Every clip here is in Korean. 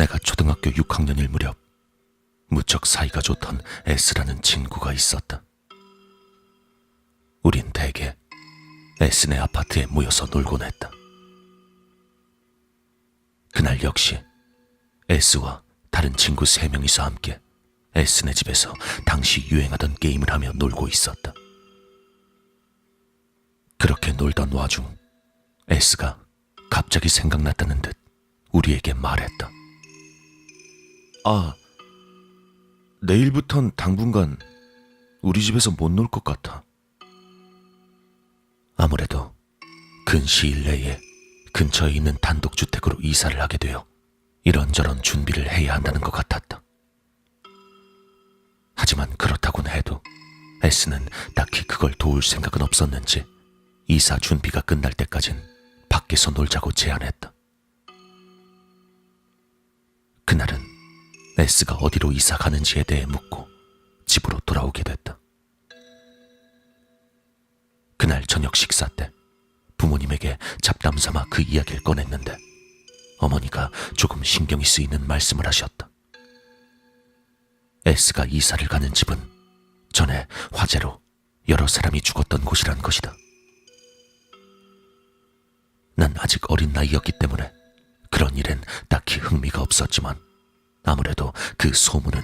내가 초등학교 6학년일 무렵 무척 사이가 좋던 S라는 친구가 있었다. 우린 대개 S네 아파트에 모여서 놀곤 했다. 그날 역시 S와 다른 친구 세 명이서 함께 S네 집에서 당시 유행하던 게임을 하며 놀고 있었다. 그렇게 놀던 와중 S가 갑자기 생각났다는 듯 우리에게 말했다. 아, 내일부턴 당분간 우리 집에서 못 놀 것 같아. 아무래도 근시일 내에 근처에 있는 단독주택으로 이사를 하게 되어 이런저런 준비를 해야 한다는 것 같았다. 하지만 그렇다곤 해도 S는 딱히 그걸 도울 생각은 없었는지 이사 준비가 끝날 때까진 밖에서 놀자고 제안했다. S가 어디로 이사 가는지에 대해 묻고 집으로 돌아오게 됐다. 그날 저녁 식사 때 부모님에게 잡담 삼아 그 이야기를 꺼냈는데 어머니가 조금 신경이 쓰이는 말씀을 하셨다. S가 이사를 가는 집은 전에 화재로 여러 사람이 죽었던 곳이란 것이다. 난 아직 어린 나이였기 때문에 그런 일엔 딱히 흥미가 없었지만 아무래도 그 소문은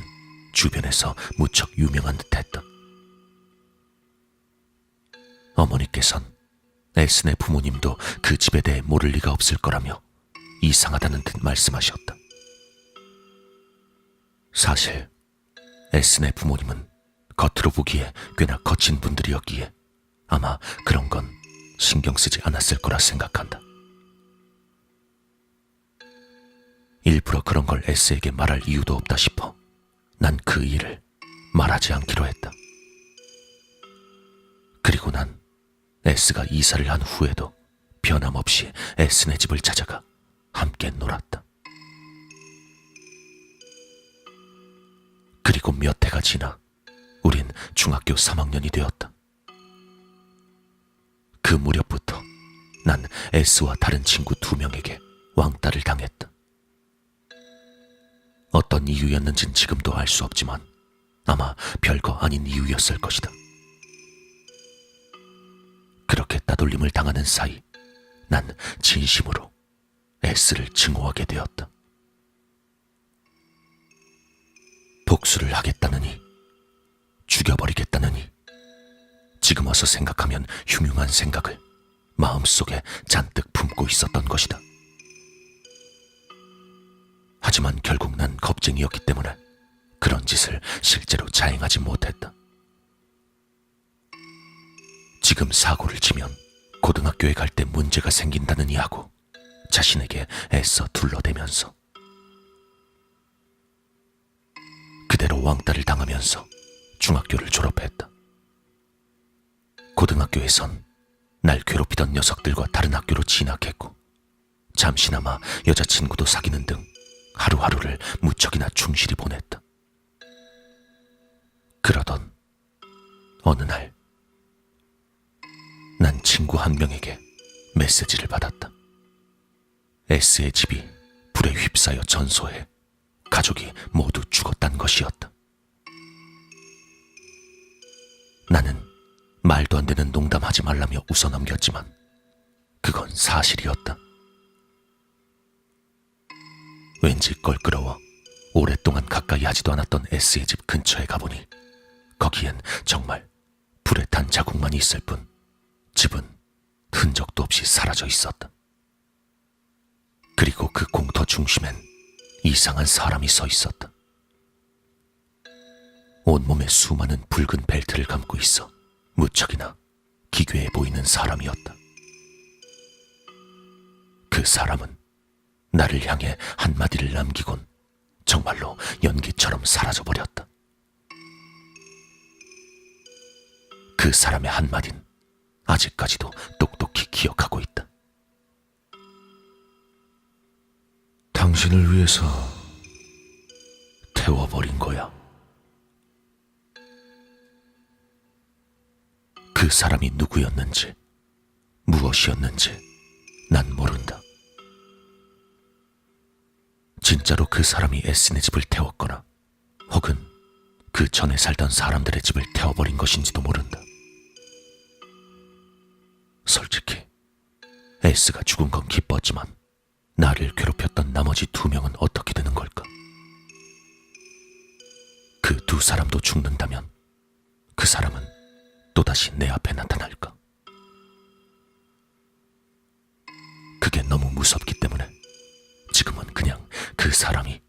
주변에서 무척 유명한 듯했다. 어머니께선 에스네 부모님도 그 집에 대해 모를 리가 없을 거라며 이상하다는 듯 말씀하셨다. 사실 에스네 부모님은 겉으로 보기에 꽤나 거친 분들이었기에 아마 그런 건 신경 쓰지 않았을 거라 생각한다. 일부러 그런 걸 S에게 말할 이유도 없다 싶어 난 그 일을 말하지 않기로 했다. 그리고 난 S가 이사를 한 후에도 변함없이 S네 집을 찾아가 함께 놀았다. 그리고 몇 해가 지나 우린 중학교 3학년이 되었다. 그 무렵부터 난 S와 다른 친구 두 명에게 왕따를 당했다. 어떤 이유였는진 지금도 알 수 없지만 아마 별거 아닌 이유였을 것이다. 그렇게 따돌림을 당하는 사이 난 진심으로 S를 증오하게 되었다. 복수를 하겠다느니 죽여버리겠다느니 지금 와서 생각하면 흉흉한 생각을 마음속에 잔뜩 품고 있었던 것이다. 겁쟁이였기 때문에 그런 짓을 실제로 자행하지 못했다. 지금 사고를 치면 고등학교에 갈 때 문제가 생긴다느니 하고 자신에게 애써 둘러대면서 그대로 왕따를 당하면서 중학교를 졸업했다. 고등학교에선 날 괴롭히던 녀석들과 다른 학교로 진학했고 잠시나마 여자친구도 사귀는 등 하루하루를 무척이나 충실히 보냈다. 그러던 어느 날, 난 친구 한 명에게 메시지를 받았다. S의 집이 불에 휩싸여 전소해 가족이 모두 죽었단 것이었다. 나는 말도 안 되는 농담하지 말라며 웃어넘겼지만 그건 사실이었다. 왠지 껄끄러워 오랫동안 가까이 하지도 않았던 S의 집 근처에 가보니 거기엔 정말 불에 탄 자국만 있을 뿐 집은 흔적도 없이 사라져 있었다. 그리고 그 공터 중심엔 이상한 사람이 서 있었다. 온몸에 수많은 붉은 벨트를 감고 있어 무척이나 기괴해 보이는 사람이었다. 그 사람은 나를 향해 한마디를 남기곤 정말로 연기처럼 사라져버렸다. 그 사람의 한마디는 아직까지도 똑똑히 기억하고 있다. 당신을 위해서 태워버린 거야. 그 사람이 누구였는지, 무엇이었는지 난 모른다. 진짜로 그 사람이 S네 집을 태웠거나 혹은 그 전에 살던 사람들의 집을 태워버린 것인지도 모른다. 솔직히 S가 죽은 건 기뻤지만 나를 괴롭혔던 나머지 두 명은 어떻게 되는 걸까? 그 두 사람도 죽는다면 그 사람은 또다시 내 앞에 나타날까? 그게 너무 무섭기 사람이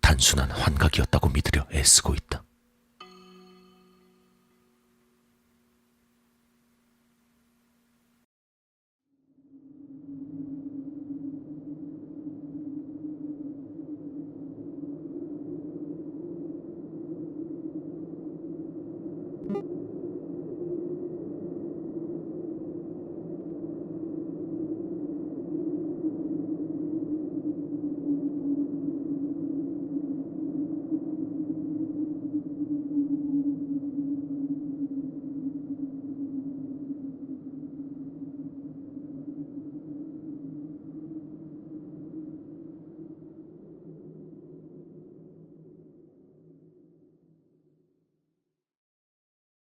단순한 환각이었다고 믿으려 애쓰고 있다.